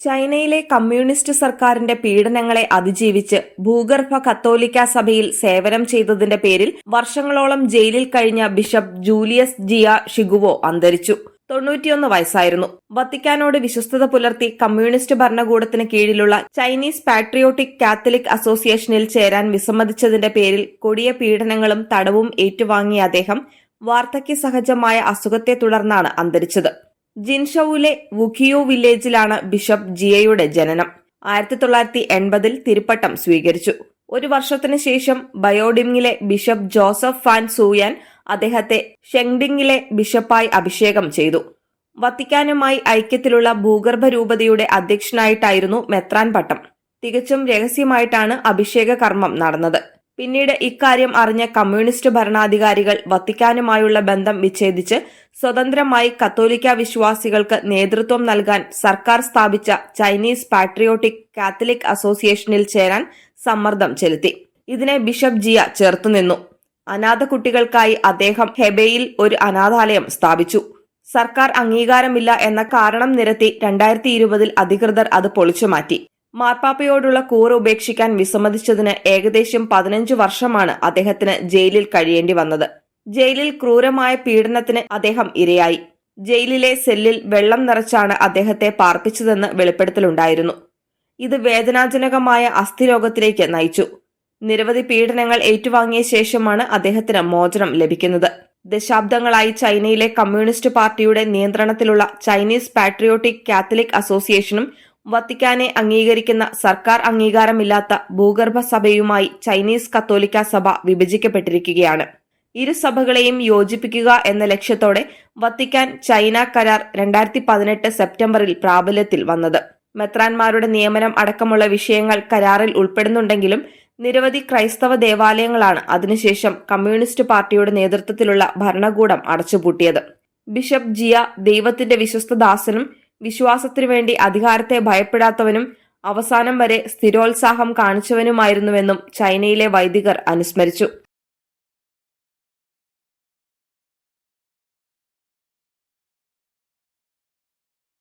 ചൈനയിലെ കമ്മ്യൂണിസ്റ്റ് സർക്കാരിന്റെ പീഡനങ്ങളെ അതിജീവിച്ച് ഭൂഗർഭ കത്തോലിക്ക സഭയിൽ സേവനം ചെയ്തതിന്റെ പേരിൽ വർഷങ്ങളോളം ജയിലിൽ കഴിഞ്ഞ ബിഷപ്പ് ജൂലിയസ് ജിയ ഷിഗുവോ അന്തരിച്ചു. തൊണ്ണൂറ്റിയൊന്ന് വയസ്സായിരുന്നു. വത്തിക്കാനോട് വിശ്വസ്തത പുലർത്തി കമ്മ്യൂണിസ്റ്റ് ഭരണകൂടത്തിന് കീഴിലുള്ള ചൈനീസ് പാട്രിയോട്ടിക് കാത്തലിക് അസോസിയേഷനിൽ ചേരാൻ വിസമ്മതിച്ചതിന്റെ പേരിൽ കൊടിയ പീഡനങ്ങളും തടവും ഏറ്റുവാങ്ങിയ അദ്ദേഹം വാർദ്ധക്യ സഹജമായ അസുഖത്തെ തുടർന്നാണ് അന്തരിച്ചത്. ജിൻഷൌവിലെ വുഖിയോ വില്ലേജിലാണ് ബിഷപ്പ് ജിയയുടെ ജനനം. ആയിരത്തി തൊള്ളായിരത്തി എൺപതിൽ തിരുപ്പട്ടം സ്വീകരിച്ചു. ഒരു വർഷത്തിനു ശേഷം ബയോഡിമിലെ ബിഷപ്പ് ജോസഫ് ഫാൻ സൂയാൻ അദ്ദേഹത്തെ ഷെങ്ഡിങ്ങിലെ ബിഷപ്പായി അഭിഷേകം ചെയ്തു. വത്തിക്കാനുമായി ഐക്യത്തിലുള്ള ഭൂഗർഭ രൂപതയുടെ അധ്യക്ഷനായിട്ടായിരുന്നു മെത്രാൻ പട്ടം തികച്ചും രഹസ്യമായിട്ടാണ് അഭിഷേക കർമ്മം നടന്നത്. പിന്നീട് ഇക്കാര്യം അറിഞ്ഞ കമ്മ്യൂണിസ്റ്റ് ഭരണാധികാരികൾ വത്തിക്കാനുമായുള്ള ബന്ധം വിച്ഛേദിച്ച് സ്വതന്ത്രമായി കത്തോലിക്ക വിശ്വാസികൾക്ക് നേതൃത്വം നൽകാൻ സർക്കാർ സ്ഥാപിച്ച ചൈനീസ് പാട്രിയോട്ടിക് കാത്തലിക് അസോസിയേഷനിൽ ചേരാൻ സമ്മർദ്ദം ചെലുത്തി. ഇതിനെ ബിഷപ്പ് ജിയ ചേർത്തുനിന്നു അനാഥ കുട്ടികൾക്കായി അദ്ദേഹം ഹെബയിൽ ഒരു അനാഥാലയം സ്ഥാപിച്ചു. സർക്കാർ അംഗീകാരമില്ല എന്ന കാരണം നിരത്തി രണ്ടായിരത്തി ഇരുപതിൽ അധികൃതർ അത് പൊളിച്ചുമാറ്റി. മാർപ്പാപ്പയോടുള്ള കൂറ് ഉപേക്ഷിക്കാൻ വിസമ്മതിച്ചതിന് ഏകദേശം പതിനഞ്ചു വർഷമാണ് അദ്ദേഹത്തിന് ജയിലിൽ കഴിയേണ്ടി വന്നത്. ജയിലിൽ ക്രൂരമായ പീഡനത്തിന് അദ്ദേഹം ഇരയായി. ജയിലിലെ സെല്ലിൽ വെള്ളം നിറച്ചാണ് അദ്ദേഹത്തെ പാർപ്പിച്ചതെന്ന് വെളിപ്പെടുത്തലുണ്ടായിരുന്നു. ഇത് വേദനാജനകമായ അസ്ഥിരോഗത്തിലേക്ക് നയിച്ചു. നിരവധി പീഡനങ്ങൾ ഏറ്റുവാങ്ങിയ ശേഷമാണ് അദ്ദേഹത്തിന് മോചനം ലഭിക്കുന്നത്. ദശാബ്ദങ്ങളായി ചൈനയിലെ കമ്മ്യൂണിസ്റ്റ് പാർട്ടിയുടെ നിയന്ത്രണത്തിലുള്ള ചൈനീസ് പാട്രിയോട്ടിക് കാത്തലിക് അസോസിയേഷനും വത്തിക്കാനെ അംഗീകരിക്കുന്ന സർക്കാർ അംഗീകാരമില്ലാത്ത ഭൂഗർഭ സഭയുമായി ചൈനീസ് കത്തോലിക്ക സഭ വിഭജിക്കപ്പെട്ടിരിക്കുകയാണ്. ഇരു സഭകളെയും യോജിപ്പിക്കുക എന്ന ലക്ഷ്യത്തോടെ വത്തിക്കാൻ ചൈന കരാർ രണ്ടായിരത്തി പതിനെട്ട് സെപ്റ്റംബറിൽ പ്രാബല്യത്തിൽ വന്നത്. മെത്രാൻമാരുടെ നിയമനം അടക്കമുള്ള വിഷയങ്ങൾ കരാറിൽ ഉൾപ്പെടുന്നുണ്ടെങ്കിലും നിരവധി ക്രൈസ്തവ ദേവാലയങ്ങളാണ് അതിനുശേഷം കമ്മ്യൂണിസ്റ്റ് പാർട്ടിയുടെ നേതൃത്വത്തിലുള്ള ഭരണകൂടം അടച്ചുപൂട്ടിയത്. ബിഷപ്പ് ജിയ ദൈവത്തിന്റെ വിശ്വസ്തദാസനും വിശ്വാസത്തിനു വേണ്ടി അധികാരത്തെ ഭയപ്പെടാത്തവനും അവസാനം വരെ സ്ഥിരോത്സാഹം കാണിച്ചവനുമായിരുന്നുവെന്നും ചൈനയിലെ വൈദികർ അനുസ്മരിച്ചു.